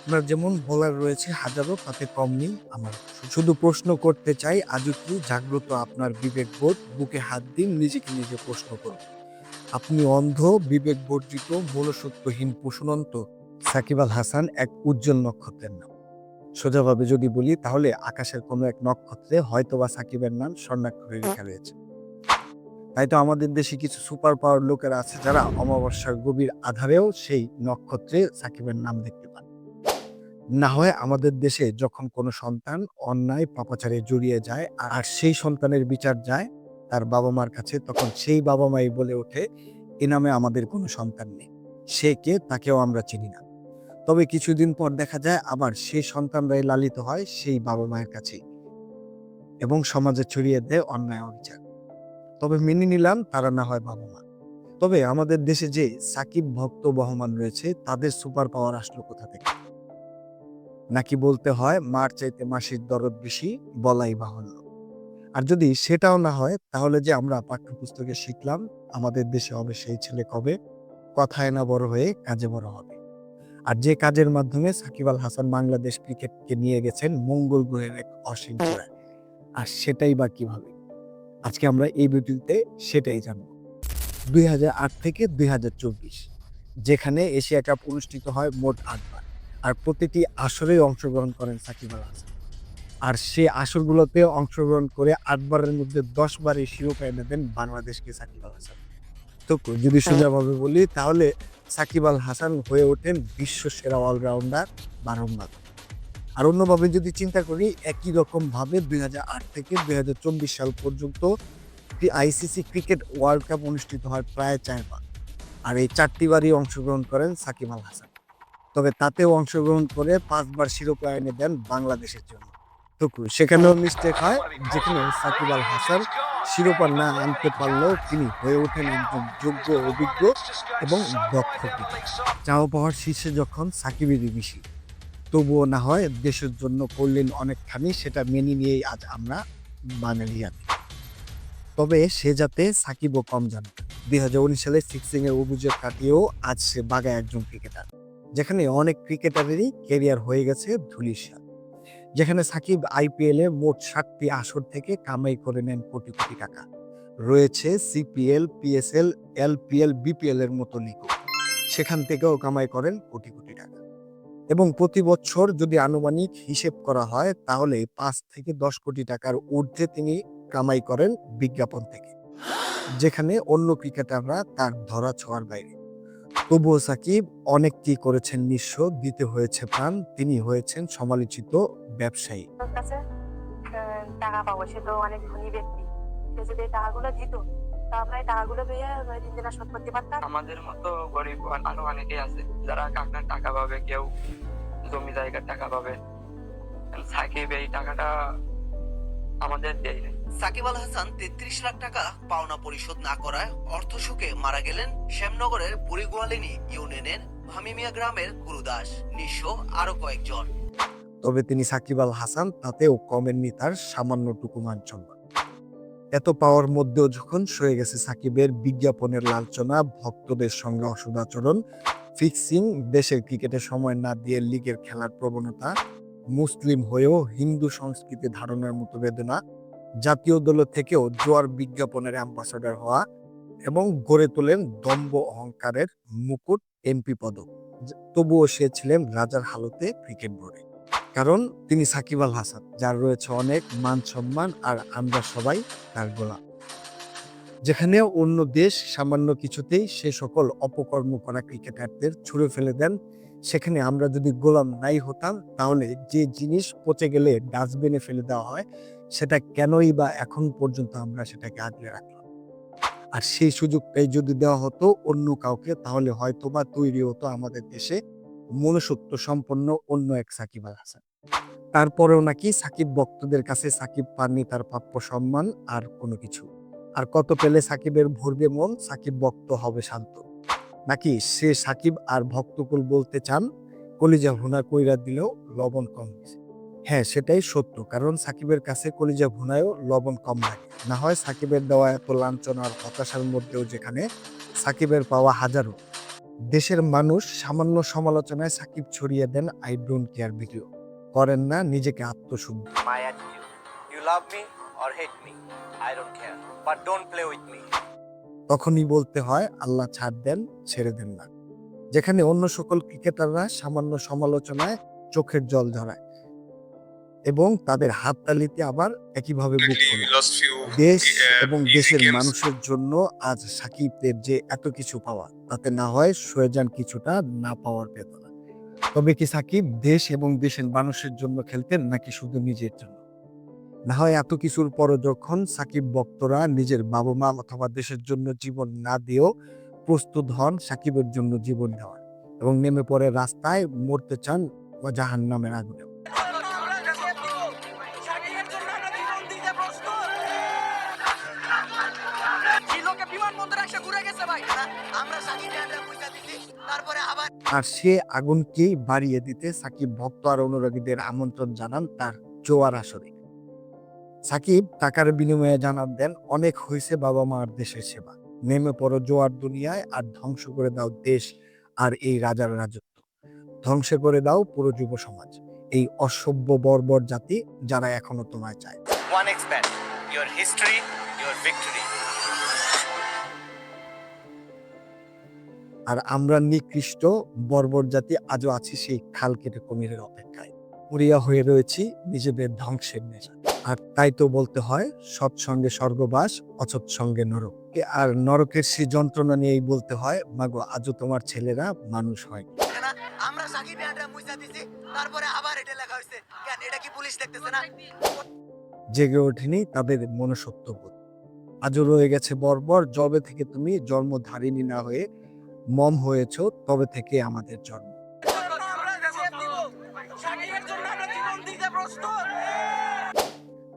আপনার যেমন বলার রয়েছে, হাজারো, তাতে কম নেই। আমার শুধু প্রশ্ন করতে চাই আজও কি জাগ্রত আপনার বিবেক বিবেকবোধ বুকে হাত দিন নিজেকে নিজে প্রশ্ন করুন। আপনি অন্ধ, বিবেক বর্জিত মূলসত্বহীন পশুনন্ত সাকিব আল হাসান এক উজ্জ্বল নক্ষত্রের নাম। সোজাভাবে যদি বলি, তাহলে আকাশের কোনো এক নক্ষত্রে হয়তোবা সাকিবের নাম স্বর্ণাক্ষরে লেখা রয়েছে। তাই তো আমাদের দেশে কিছু সুপার পাওয়ার লোকেরা আছে যারা অমাবস্যার গভীর আধারেও সেই নক্ষত্রে সাকিবের নাম দেখতে পান। না হয় আমাদের দেশে যখন কোনো সন্তান অন্যায় পাপাচারে জড়িয়ে যায় আর সেই সন্তানের বিচার যায় তার বাবা মার কাছে, তখন সেই বাবা মাই বলে ওঠে, এ নামে আমাদের কোনো সন্তান নেই। সে কে তাকেও আমরা চিনি না। তবে কিছুদিন পর দেখা যায় আবার সেই সন্তানরাই লালিত হয় সেই বাবা মায়ের কাছেই এবং সমাজে ছড়িয়ে দেয় অন্যায় অবিচার। তবে মেনে নিলাম তারা না হয় বাবা মা তবে আমাদের দেশে যে সাকিব ভক্ত বহমান রয়েছে, তাদের সুপার পাওয়ার আসলো কোথা থেকে? নাকি বলতে হয়, মার চাইতে মাসির দরদ বেশি বলাই বাহুল্য। আর যদি সেটাও না হয়, তাহলে যে আমরা পাঠ্যপুস্তকে শিখলাম, আমাদের দেশে হবে সেই ছেলে কবে? কথায় না বড় হয়ে কাজে বড় হবে। আর যে কাজের মাধ্যমে সাকিব আল হাসান বাংলাদেশ ক্রিকেটকে নিয়ে গেছেন মঙ্গল গ্রহের এক অসীম চূড়ায়। আর সেটাই বা কীভাবে? আজকে আমরা এই ভিডিওতে সেটাই জানব। দুই হাজার আট থেকে দুই হাজার চব্বিশ, যেখানে এশিয়া কাপ অনুষ্ঠিত হয় মোট আটবার। আর প্রতিটি আসরেই অংশগ্রহণ করেন সাকিব আল হাসান। আর সে আসরগুলোতে অংশগ্রহণ করে আটবারের মধ্যে দশ বারে শিরোপা এনে দেন বাংলাদেশকে সাকিব আল হাসান। তো যদি সোজাভাবে বলি তাহলে সাকিব আল হাসান হয়ে ওঠেন বিশ্ব সেরা অলরাউন্ডার বারংবার আর অন্যভাবে যদি চিন্তা করি একই রকম ভাবে দুই হাজার আট থেকে দুই হাজার চব্বিশ সাল পর্যন্ত আইসিসি ক্রিকেট ওয়ার্ল্ড কাপ অনুষ্ঠিত হয় প্রায় চারবার। আর এই চারটি বারই অংশগ্রহণ করেন সাকিব আল হাসান। তবে তাতেও অংশগ্রহণ করে পাঁচবার শিরোপা এনে দেন বাংলাদেশের জন্য। তো সেখানেও মিস্টেক হয়, যেখানে সাকিব আল হাসান শিরোপা না আনতে পারলেও তিনি হয়ে ওঠেন একজন যোগ্য, অভিজ্ঞ এবং দক্ষ চাও পাওয়ার শীর্ষে যখন সাকিবেরই বেশি, তবুও না হয় দেশের জন্য করলেন অনেকখানি, সেটা মেনে নিয়েই আজ আমরা বাঙালি আছি তবে সে যাতে সাকিবও কম জানে। দুই হাজার উনিশ সালে সিক্সিংয়ের অভিযোগ কাটিয়েও আজ সে বাগায় একজন ক্রিকেটার। যেখানে অনেক ক্রিকেটারেরই কেরিয়ার হয়ে গেছে ধুলিশাল যেখানে সাকিব আইপিএল মোট ষাটটি আসর থেকে কামাই করে নেন কোটি কোটি টাকা। রয়েছে সিপিএল পিএসএল এলপিএল বিপিএল এর মতো লিগ সেখান থেকেও কামাই করেন কোটি কোটি টাকা। এবং প্রতি বছর যদি আনুমানিক হিসেব করা হয়, তাহলে পাঁচ থেকে দশ কোটি টাকার ঊর্ধ্বে তিনি কামাই করেন বিজ্ঞাপন থেকে। যেখানে অন্য ক্রিকেটাররা তার ধরা ছোঁয়ার বাইরে। তবুও সাকিব অনেক কি করেছেন নিঃস্ব দিতে হয়েছে প্রাণ তিনি হয়েছেন সমালোচিত ব্যবসায়ী। টাকা পাবো সে তো অনেক ধনী ব্যক্তি। সে যদি এই টাকাগুলো দিত তা আমরা এই টাকাগুলো পেয়ে দিন দিন শোধ করতে পারতাম। আমাদের মতো গরিব আরও অনেকেই আছে যারা কাকনার টাকা পাবে কেউ জমি জায়গার টাকা পাবে। সাকিব এই টাকাটা আমাদের দেয় নাই। সাকিব আল হাসান তেত্রিশ লাখ টাকা পাওনা পরিশোধ না করায় অর্থ শোকে মারা গেলেন শ্যামনগরের বুড়িগোয়ালিনী ইউনিয়নের ভামিমিয়া গ্রামের গুরুদাস। নিঃস্ব আরও কয়েকজন। তবে তিনি সাকিব আল হাসান, তাতেও কমেননি তার সামান্যটুকু মানচম্বর এত পাওয়ার মধ্যেও যখন সয়ে গেছে সাকিবের বিজ্ঞাপনের লাঞ্ছনা, ভক্তদের সঙ্গে অসদাচরণ ফিক্সিং, দেশের ক্রিকেটে সময় না দিয়ে লিগের খেলার প্রবণতা, মুসলিম হয়েও হিন্দু সংস্কৃতি ধারণার মতো বেদনা জাতীয় দল থেকেও জোয়ার বিজ্ঞাপনের অ্যাম্বাসাডার হওয়া এবং গড়ে তোলেন দম্ভ অহংকারের মুকুট এমপি পদক। তবুও সে ছিলেন রাজার হালতে ক্রিকেট বোর্ডে কারণ তিনি সাকিব আল হাসান, যার রয়েছে অনেক মান সম্মান আর আমরা সবাই তার গোলাম। যেখানে অন্য দেশ সামান্য কিছুতেই সে সকল অপকর্ম করা ক্রিকেটারদের ছুড়ে ফেলে দেন সেখানে আমরা যদি গোলাম নাই হতাম, তাহলে যে জিনিস পচে গেলে ডাস্টবিনে ফেলে দেওয়া হয়, সেটা কেনই বা এখন পর্যন্ত আমরা সেটাকে আগলে রাখলাম? আর সেই সুযোগটাই যদি দেওয়া হতো অন্য কাউকে, তাহলে হয়তো বা তৈরি হতো আমাদের দেশে মনুষ্যত্ব সম্পন্ন অন্য এক সাকিব আল হাসান। তারপরেও নাকি সাকিব ভক্তদের কাছে সাকিব পাননি তার প্রাপ্য সম্মান আর কোনো কিছু। আর কত পেলে সাকিবের ভরবে মন, সাকিব ভক্ত হবে শান্ত। নাকি সে সাকিব আর ভক্তকুল বলতে চান? কলিজা ভুনা কইরা দিলেও লবণ কম হয়েছে। হ্যাঁ সেটাই সত্য। কারণ সাকিবের কাছে কলিজা ভুনায়ও লবণ কম লাগে। না হয় সাকিবের দেওয়া এত লাঞ্ছনা আর হতাশার মধ্যেও যেখানে সাকিবের পাওয়া হাজারো। দেশের মানুষ সামান্য সমালোচনায় সাকিব ছড়িয়ে দেন আই ডোন্ট কেয়ার ভিডিও। করেন না নিজেকে আত্মশুদ্ধ. You love me or hate me, I don't care. But don't play with me. তখনই বলতে হয় আল্লাহ ছাড় দেন ছেড়ে দেন না। যেখানে অন্য সকল ক্রিকেটাররা সামান্য সমালোচনায় চোখের জল ঝরায় এবং তাদের হাততালিতে আবার একইভাবে বুক lost few দেশ uh, এবং দেশের মানুষের জন্য আজ সাকিবদের যে এত কিছু পাওয়া তাতে না হয় সয়ে যান কিছুটা না পাওয়ার বেদনা। তবে কি সাকিব দেশ এবং দেশের মানুষের জন্য খেলতেন নাকি শুধু নিজের জন্য? না হয় এত কিছুর পরও যখন সাকিব ভক্তরা নিজের বাবা মা অথবা দেশের জন্য জীবন না দিয়েও প্রস্তুত হন সাকিবের জন্য জীবন দেওয়ার এবং নেমে পড়ে রাস্তায় মরতে চান জাহান নামের আগুনে। আর সে আগুনকেই বাড়িয়ে দিতে সাকিব ভক্ত আর অনুরাগীদের আমন্ত্রণ জানান তার জোয়ার আসরে। সাকিব টাকার বিনিময়ে জানান দেন অনেক হয়েছে বাবা মার দেশের সেবা। নেমে পড়ো জোয়ার দুনিয়ায় আর ধ্বংস করে দাও দেশ আর এই রাজার রাজত্ব। ধ্বংস করে দাও পুরো যুব সমাজ। এই অসভ্য বর্বর জাতি যারা এখনও তোমায় চায়. আর আমরা নিকৃষ্ট বর্বর জাতি আজও আছি সেই খাল কেটে কুমিরের অপেক্ষায়। উড়িয়া হয়ে রয়েছি নিজেদের ধ্বংসের নেশা আর তাই তো বলতে হয় সৎসঙ্গে স্বর্গবাস অসৎ সঙ্গে নরক। আর নরকের সেই যন্ত্রণা নিয়েই বলতে হয় মাগো আজও তোমার ছেলেরা মানুষ হয় আমরা সাকিব দিছি তারপরে আবার এটা লেখা হয়েছে কেন এটা কি পুলিশ দেখতেছে না? জেগে ওঠেনি তাদের মনুষ্যত্ববোধ আজও রয়ে গেছে বর্বর জবে থেকে তুমি জন্মধারিণী না হয়ে মম হয়েছ তবে থেকে আমাদের জন্ম।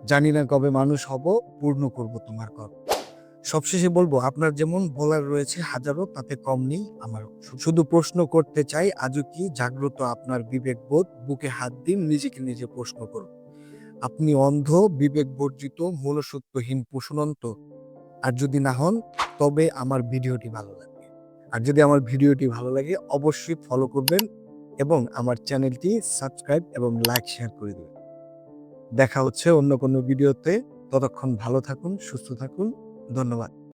জানি না কবে মানুষ হব, পূর্ণ করব তোমার কর্ম সবশেষে বলব, আপনার যেমন বলার রয়েছে হাজারো, তাতে কম নেই আমার শুধু প্রশ্ন করতে চাই, আজও কি জাগ্রত আপনার বিবেকবোধ? বুকে হাত দিন, নিজেকে নিজে প্রশ্ন করুন। আপনি অন্ধ বিবেক বর্জিত মূলসূত্রহীন পুষণন্ত আর যদি না হন, তবে আমার ভিডিওটি ভালো লাগবে আর যদি আমার ভিডিওটি ভালো লাগে, অবশ্যই ফলো করবেন এবং আমার চ্যানেলটি সাবস্ক্রাইব এবং লাইক শেয়ার করে দেবেন। দেখা হচ্ছে অন্য কোনো ভিডিওতে। ততক্ষণ ভালো থাকুন সুস্থ থাকুন। ধন্যবাদ।